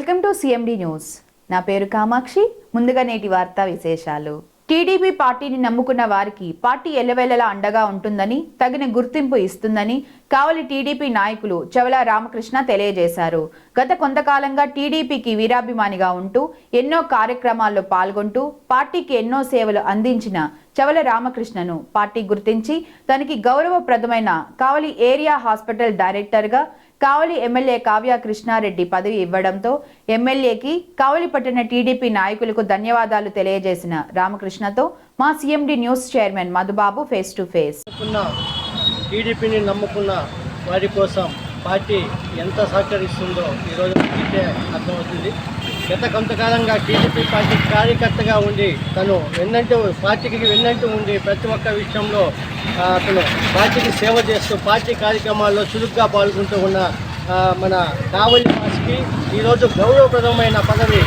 Welcome to CMD news. నా పేరు కామాక్షి. ముందుగా నేటి వార్తా విశేషాలు. టీడీపీ పార్టీని నమ్ముకున్న వారికి పార్టీ ఎల్లవేళలా అండగా ఉంటుందని తగిన గుర్తింపు ఇస్తుందని కావలి టీడీపీ నాయకులు చవల రామకృష్ణ తెలియజేశారు. గత కొంతకాలంగా టీడీపీకి వీరాభిమానిగా ఉంటూ ఎన్నో కార్యక్రమాల్లో పాల్గొంటూ పార్టీకి ఎన్నో సేవలు అందించిన చవల రామకృష్ణను పార్టీ గుర్తించి తనకి గౌరవప్రదమైన కావలి ఏరియా హాస్పిటల్ డైరెక్టర్గా కావలి ఎమ్మెల్యే కావ్య కృష్ణారెడ్డి పదవి ఇవ్వడంతో ఎమ్మెల్యేకి కావలి పట్టిన టీడీపీ నాయకులకు ధన్యవాదాలు తెలియజేసిన రామకృష్ణతో మా CMD news chairman Madhubabu face to face. నమ్ముకున్న టీడీపీని నమ్ముకున్న వారి కోసం పార్టీ ఎంత సహకరిస్తుందో ఈరోజు అర్థమవుతుంది. గత కొంతకాలంగా టీడీపీ పార్టీ కార్యకర్తగా ఉండి తను వెన్నంటూ పార్టీకి వెన్నంటూ ఉండి ప్రతి ఒక్క విషయంలో అతను పార్టీకి సేవ చేస్తూ పార్టీ కార్యక్రమాల్లో చురుగ్గా పాల్గొంటూ ఉన్న మన కావలి మాస్కి ఈరోజు గౌరవప్రదమైన పదవి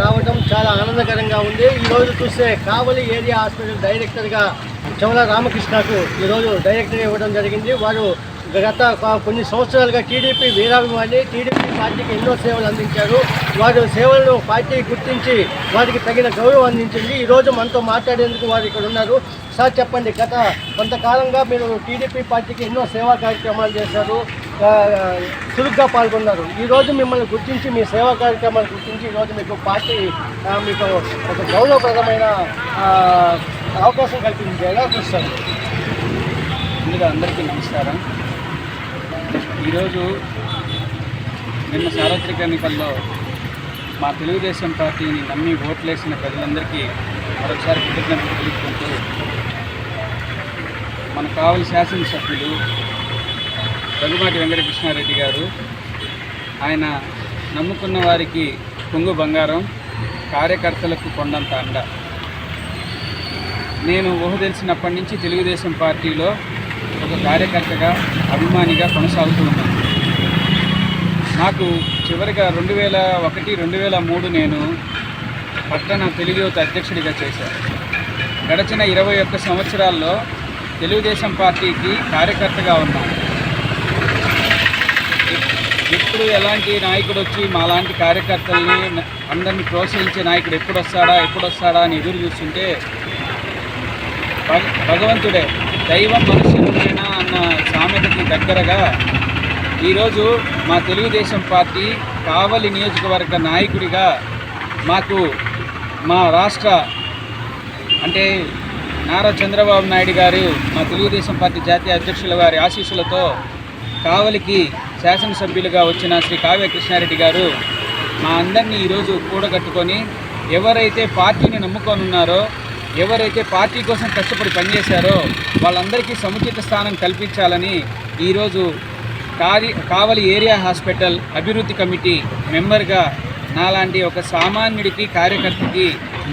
రావడం చాలా ఆనందకరంగా ఉంది. ఈరోజు చూస్తే కావలి ఏరియా హాస్పిటల్ డైరెక్టర్గా చమల రామకృష్ణకు ఈరోజు డైరెక్టర్ ఇవ్వడం జరిగింది. వారు గత కొన్ని సంవత్సరాలుగా టీడీపీ వీరాభిమాని టీడీపీ పార్టీకి ఎన్నో సేవలు అందించారు. వారి సేవలను పార్టీ గుర్తించి వారికి తగిన గౌరవం అందించింది. ఈరోజు మనతో మాట్లాడేందుకు వారు ఇక్కడ ఉన్నారు. సార్ చెప్పండి గత కొంతకాలంగా మీరు టీడీపీ పార్టీకి ఎన్నో సేవా కార్యక్రమాలు చేశారు. చురుగ్గా పాల్గొన్నారు. ఈరోజు మిమ్మల్ని గుర్తించి మీ సేవా కార్యక్రమాలు గుర్తించి ఈరోజు మీకు పార్టీ మీకు ఒక గౌరవప్రదమైన అవకాశం కల్పించేలా ఎలా చూస్తారు. ముందుగా అందరికీ నమస్కారం. ఈరోజు నిన్న సార్వత్రిక ఎన్నికల్లో మా తెలుగుదేశం పార్టీని నమ్మి ఓట్లేసిన ప్రజలందరికీ మరొకసారి కృతజ్ఞతలు తెలుపుకుంటూ మనకు కావలి శాసనసభ్యులు రఘుమాటి వెంకటకృష్ణారెడ్డి గారు ఆయన నమ్ముకున్న వారికి కొంగు బంగారం కార్యకర్తలకు కొండంత అండ. నేను ఊహ తెలిసినప్పటి నుంచి తెలుగుదేశం పార్టీలో ఒక కార్యకర్తగా అభిమానిగా కొనసాగుతూ ఉన్నాను. నాకు చివరిగా రెండు వేల ఒకటి రెండు వేల మూడు నేను పట్టణ తెలుగు యువత అధ్యక్షుడిగా చేశాను. గడిచిన ఇరవై ఒక్క సంవత్సరాల్లో తెలుగుదేశం పార్టీకి కార్యకర్తగా ఉన్నాను. ఎప్పుడు ఎలాంటి నాయకుడు వచ్చి మాలాంటి కార్యకర్తల్ని అందరినీ ప్రోత్సహించే నాయకుడు ఎప్పుడు వస్తాడా ఎప్పుడు వస్తాడా అని ఎదురు చూస్తుంటే భగ- భగవంతుడే దైవం మనుషులైనా అన్న సామెతకి దగ్గరగా ఈరోజు మా తెలుగుదేశం పార్టీ కావలి నియోజకవర్గ నాయకుడిగా మాకు మా రాష్ట్ర అంటే నారా చంద్రబాబు నాయుడు గారు మా తెలుగుదేశం పార్టీ జాతీయ అధ్యక్షుల వారి ఆశీస్సులతో కావలికి శాసనసభ్యులుగా వచ్చిన శ్రీ కావ్య కృష్ణారెడ్డి గారు మా అందరినీ ఈరోజు కూడగట్టుకొని ఎవరైతే పార్టీని నమ్ముకొని ఉన్నారో ఎవరైతే పార్టీ కోసం కష్టపడి పనిచేశారో వాళ్ళందరికీ సముచిత స్థానం కల్పించాలని ఈరోజు కారి కావలి ఏరియా హాస్పిటల్ అభివృద్ధి కమిటీ మెంబర్గా నాలాంటి ఒక సామాన్యుడికి కార్యకర్తకి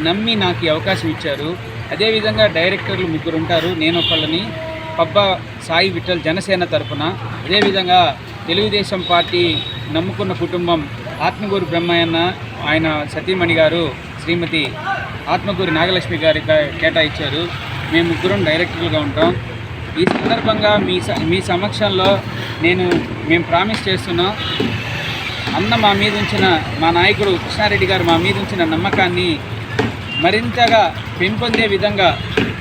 నమ్మి నాకు అవకాశం ఇచ్చారు. అదేవిధంగా డైరెక్టర్లు ముగ్గురు ఉంటారు. నేను ఒకళ్ళని పబ్బా సాయి విఠల్ జనసేన తరఫున అదేవిధంగా తెలుగుదేశం పార్టీ నమ్ముకున్న కుటుంబం ఆత్మగూరు బ్రహ్మయ్యన్న ఆయన సతీమణి గారు శ్రీమతి ఆత్మగూరి నాగలక్ష్మి గారి కేటాయించారు మేము ముగ్గురం డైరెక్టర్లుగా ఉంటాం. ఈ సందర్భంగా మీ స- మీ సమక్షంలో నేను మేము ప్రామిస్ చేస్తున్నాం. అన్న మా మీద ఉంచిన మా నాయకుడు కృష్ణారెడ్డి గారు మా మీద ఉంచిన నమ్మకాన్ని మరింతగా పెంపొందే విధంగా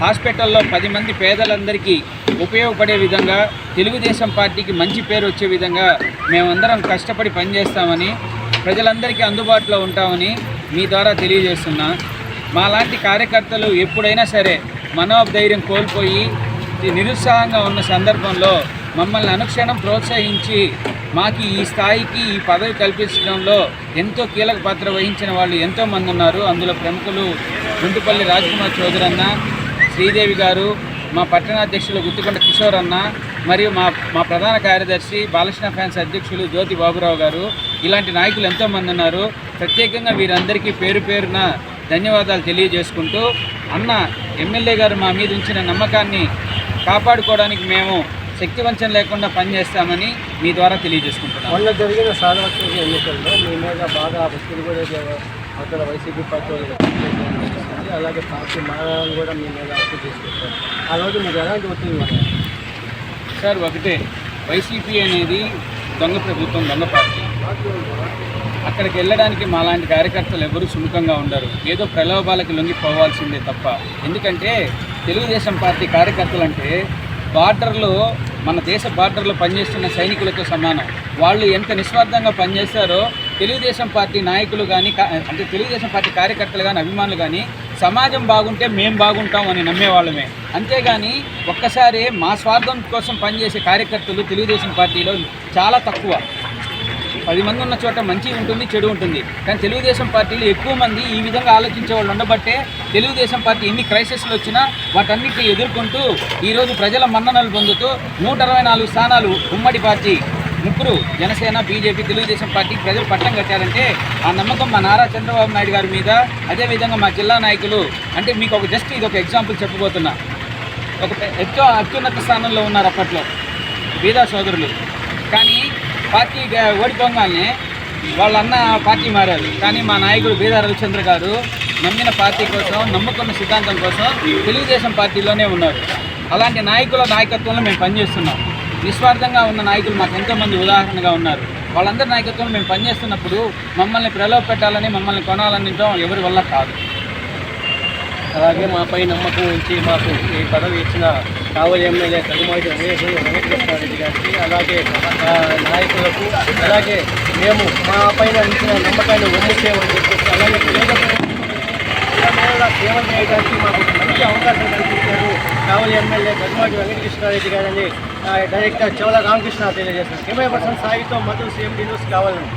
హాస్పిటల్లో పది మంది పేదలందరికీ ఉపయోగపడే విధంగా తెలుగుదేశం పార్టీకి మంచి పేరు వచ్చే విధంగా మేమందరం కష్టపడి పనిచేస్తామని ప్రజలందరికీ అందుబాటులో ఉంటామని మీ ద్వారా తెలియజేస్తున్నా. మాలాంటి కార్యకర్తలు ఎప్పుడైనా సరే మనోధైర్యం కోల్పోయి నిరుత్సాహంగా ఉన్న సందర్భంలో మమ్మల్ని అనుక్షణం ప్రోత్సహించి మాకు ఈ స్థాయికి ఈ పదవి కల్పించడంలో ఎంతో కీలక పాత్ర వహించిన వాళ్ళు ఎంతోమంది ఉన్నారు. అందులో ప్రముఖులు గుంటుపల్లి రాజ్కుమార్ చౌదరి అన్న శ్రీదేవి గారు మా పట్టణాధ్యక్షులు గుత్తికొండ కిషోర్ అన్న మరియు మా మా ప్రధాన కార్యదర్శి బాలకృష్ణ ఫ్యాన్స్ అధ్యక్షులు జ్యోతి బాబురావు గారు. ఇలాంటి నాయకులు ఎంతోమంది ఉన్నారు. ప్రత్యేకంగా వీరందరికీ పేరు పేరున ధన్యవాదాలు తెలియజేసుకుంటూ అన్న ఎమ్మెల్యే గారు మా మీద ఉంచిన నమ్మకాన్ని కాపాడుకోవడానికి మేము శక్తివంచన లేకుండా పనిచేస్తామని మీ ద్వారా తెలియజేసుకుంటున్నాం మొన్న జరిగిన సార్వత్రిక ఎన్నికల్లో మీ మీద బాగా ఒత్తిడి కూడా అక్కడ వైసీపీ పార్టీ. అలాగే పార్టీ మారాలని కూడా మీ మీద అప్పు తీసుకొచ్చారు ఆ రోజు మీరు ఎలాంటి ఒత్తిడి? సార్ ఒకటే వైసీపీ అనేది దొంగ ప్రభుత్వం దొంగ పార్టీ అక్కడికి వెళ్ళడానికి మాలాంటి కార్యకర్తలు ఎవరు సుముఖంగా ఉండరు. ఏదో ప్రలోభాలకు లొంగిపోవాల్సిందే తప్ప. ఎందుకంటే తెలుగుదేశం పార్టీ కార్యకర్తలు అంటే బార్డర్లో మన దేశ బార్డర్లో పనిచేస్తున్న సైనికులతో సమానం. వాళ్ళు ఎంత నిస్వార్థంగా పనిచేస్తారో తెలుగుదేశం పార్టీ నాయకులు కానీ అంటే తెలుగుదేశం పార్టీ కార్యకర్తలు కానీ అభిమానులు కానీ సమాజం బాగుంటే మేము బాగుంటాం అని నమ్మేవాళ్ళమే అంతేగాని ఒక్కసారి మా స్వార్థం కోసం పనిచేసే కార్యకర్తలు తెలుగుదేశం పార్టీలో చాలా తక్కువ. పది మంది ఉన్న చోట మంచి ఉంటుంది చెడు ఉంటుంది. కానీ తెలుగుదేశం పార్టీలో ఎక్కువ మంది ఈ విధంగా ఆలోచించే వాళ్ళు ఉండబట్టే తెలుగుదేశం పార్టీ ఎన్ని క్రైసిస్లు వచ్చినా వాటన్నిటిని ఎదుర్కొంటూ ఈరోజు ప్రజల మన్ననలు పొందుతూ నూట అరవై నాలుగు స్థానాలు ఉమ్మడి పార్టీ ముగ్గురు జనసేన బీజేపీ తెలుగుదేశం పార్టీ ప్రజలు పట్టం కట్టారంటే ఆ నమ్మకం మా నారా చంద్రబాబు నాయుడు గారి మీద అదేవిధంగా మా జిల్లా నాయకులు. అంటే మీకు ఒక జస్ట్ ఇది ఒక ఎగ్జాంపుల్ చెప్పబోతున్నా. ఒక పె- ఎక్కువ అత్యున్నత స్థానంలో ఉన్నారు అప్పట్లో బీదా సోదరులు. కానీ పార్టీ ఓడిపోగానే వాళ్ళన్న పార్టీ మారారు. కానీ మా నాయకుడు బీదా రవిచంద్ర గారు నమ్మిన పార్టీ కోసం నమ్ముకున్న సిద్ధాంతం కోసం తెలుగుదేశం పార్టీలోనే ఉన్నారు. అలాంటి నాయకుల నాయకత్వంలో మేము పనిచేస్తున్నాం. నిస్వార్థంగా ఉన్న నాయకులు మాకు ఎంతోమంది ఉదాహరణగా ఉన్నారు. వాళ్ళందరి నాయకత్వంలో మేము పనిచేస్తున్నప్పుడు మమ్మల్ని ప్రలోభ పెట్టాలని మమ్మల్ని కొనాలనిటం ఎవరి వల్ల కాదు. అలాగే మాపై నమ్మకం ఉంచి మాకు ఈ పదవి ఇచ్చిన కావలి ఎమ్మెల్యే తగుమాటి వెంకటకృష్ణారెడ్డి గారికి అలాగే నాయకులకు అలాగే మేము మా పైన ఇచ్చిన నమ్మకాన్ని ఒమ్ము చేయమని చెప్పేసి అలాగే పేద సేవ చేయడానికి మాకు మంచి అవకాశం కల్పించారు కావలి ఎమ్మెల్యే తగుమాటి వెంకటకృష్ణారెడ్డి గారని డైరెక్టర్ చౌల రామకృష్ణ తెలియజేశారు. కెమెరా పర్సన్ సాయితో మధు సీఎం న్యూస్ కావాలని.